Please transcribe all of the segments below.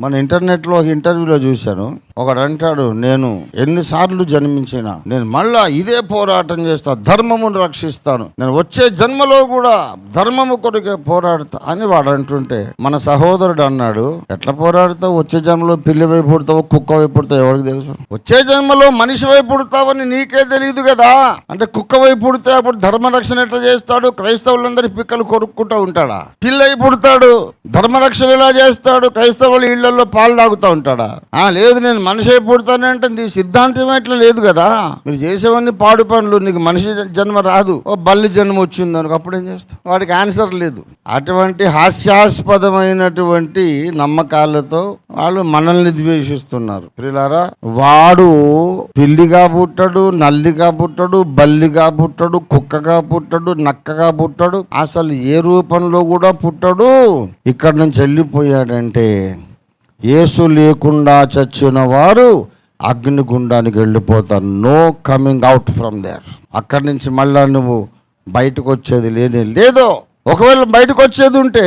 మన ఇంటర్నెట్లో ఒక ఇంటర్వ్యూలో చూశాను. ఒకడు అంటాడు నేను ఎన్నిసార్లు జన్మించినా నేను మళ్ళా ఇదే పోరాటం చేస్తా ధర్మమును రక్షిస్తాను. నేను వచ్చే జన్మలో కూడా ధర్మము కొరకే పోరాడతా అని వాడు అంటుంటే మన సహోదరుడు అన్నాడు ఎట్లా పోరాడతావు? వచ్చే జన్మలో పిల్లి వైపు పుడతావు కుక్క వైపు పుడతావు? ఎవరికి తెలుసు? వచ్చే జన్మలో మనిషి వైపు పుడతావని నీకే తెలియదు కదా? అంటే కుక్క వైపు పుడితే అప్పుడు ధర్మరక్షణ ఎట్లా చేస్తాడు? క్రైస్తవులందరి పిక్కలు కొరుక్కుంటూ ఉంటాడా? పిల్లై పుడతాడు ధర్మరక్షణ ఎలా చేస్తాడు? క్రైస్తవులు ఇళ్ళలో పాలు తాగుతూ ఉంటాడా? ఆ లేదు నేను మనిషి పుడతానంటే నీ సిద్ధాంతం ఎట్లా లేదు కదా. మీరు చేసేవన్నీ పాడు పనులు నీకు మనిషి జన్మ రాదు. ఓ బల్లి జన్మ వచ్చింది అనుకో అప్పుడు ఏం చేస్తావు? వాడికి ఆన్సర్ లేదు. అటువంటి హాస్యాస్పదమైనటువంటి నమ్మకాలతో వాళ్ళు మనల్ని ద్వేషిస్తున్నారు. ప్రియులారా వాడు పిల్లిగా పుట్టడు నల్లిగా పుట్టడు బల్లిగా పుట్టడు కుక్కగా పుట్టడు నక్కగా పుట్టడు అసలు ఏ రూపంలో కూడా పుట్టడు. ఇక్కడ నుంచి వెళ్ళిపోయాడంటే యేసు లేకుండా చచ్చిన వారు అగ్నిగుండానికి వెళ్ళిపోతారు. No coming out from there అక్కడి నుంచి మళ్ళా నువ్వు బయటకు వచ్చేది లేనే లేదో ఒకవేళ బయటకు వచ్చేది ఉంటే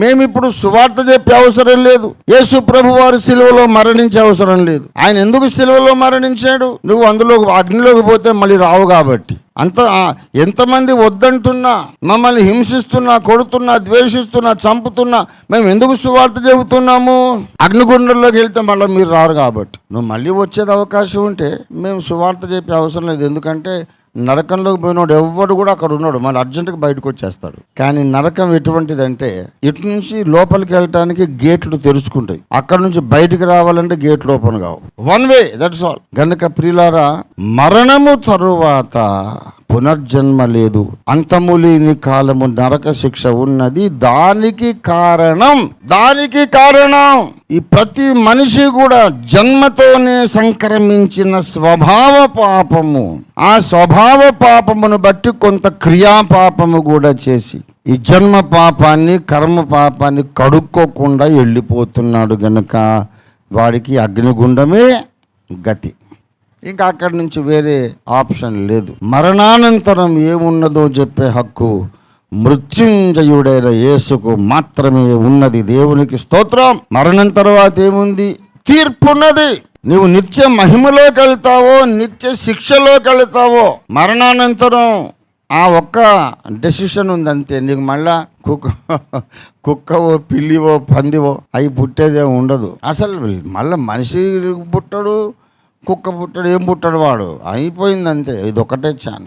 మేము ఇప్పుడు సువార్త చెప్పే అవసరం లేదు. యేసు ప్రభు వారు సిలువలో మరణించే అవసరం లేదు. ఆయన ఎందుకు సిలువలో మరణించాడు? నువ్వు అందులో అగ్నిలోకి పోతే మళ్ళీ రావు కాబట్టి. అంత ఎంతమంది వద్దంటున్నా మమ్మల్ని హింసిస్తున్నా కొడుతున్నా ద్వేషిస్తున్నా చంపుతున్నా మేము ఎందుకు సువార్త చెబుతున్నాము? అగ్నిగుండంలోకి వెళ్తే మళ్ళీ మీరు రారు కాబట్టి. నువ్వు మళ్ళీ వచ్చేది అవకాశం ఉంటే మేము సువార్త చెప్పే అవసరం లేదు. ఎందుకంటే నరకంలోకి పోయినోడు ఎవ్వడు కూడా అక్కడ ఉన్నాడు. మళ్ళీ అర్జెంటుగా బయటకు వచ్చేస్తాడు. కానీ నరకం ఎటువంటిదంటే ఇటు నుంచి లోపలికి వెళ్ళటానికి గేట్లు తెరుచుకుంటాయి. అక్కడ నుంచి బయటికి రావాలంటే గేట్లు ఓపెన్ కావు. వన్ వే దట్స్ ఆల్ గనుక ప్రియులారా మరణము తరువాత పునర్జన్మ లేదు. అంతము లేని కాలము నరక శిక్ష ఉన్నది. దానికి కారణం దానికి కారణం. ఈ ప్రతి మనిషి కూడా జన్మతోనే సంక్రమించిన స్వభావ పాపము. ఆ స్వభావ పాపమును బట్టి కొంత క్రియా పాపము కూడా చేసి ఈ జన్మ పాపాన్ని కర్మ పాపాన్ని కడుక్కోకుండా వెళ్ళిపోతున్నాడు గనుక వాడికి అగ్నిగుండమే గతి. ఇంకా అక్కడి నుంచి వేరే ఆప్షన్ లేదు. మరణానంతరం ఏమున్నదో చెప్పే హక్కు మృత్యుంజయుడైన యేసుకు మాత్రమే ఉన్నది. దేవునికి స్తోత్రం. మరణం తర్వాత ఏముంది? తీర్పున్నది. నువ్వు నిత్య మహిమలోకి వెళ్తావో నిత్య శిక్షలోకి వెళ్తావో మరణానంతరం ఆ ఒక్క డెసిషన్ ఉంది అంతే నీకు మళ్ళా కుక్క కుక్కవో పిల్లివో పందివో అవి పుట్టేదే ఉండదు. అసలు మళ్ళీ మనిషి పుట్టడు కుక్క పుట్టడు ఏం పుట్టడు వాడు. అయిపోయింది అంతే ఇది ఒకటే ఛాన్స్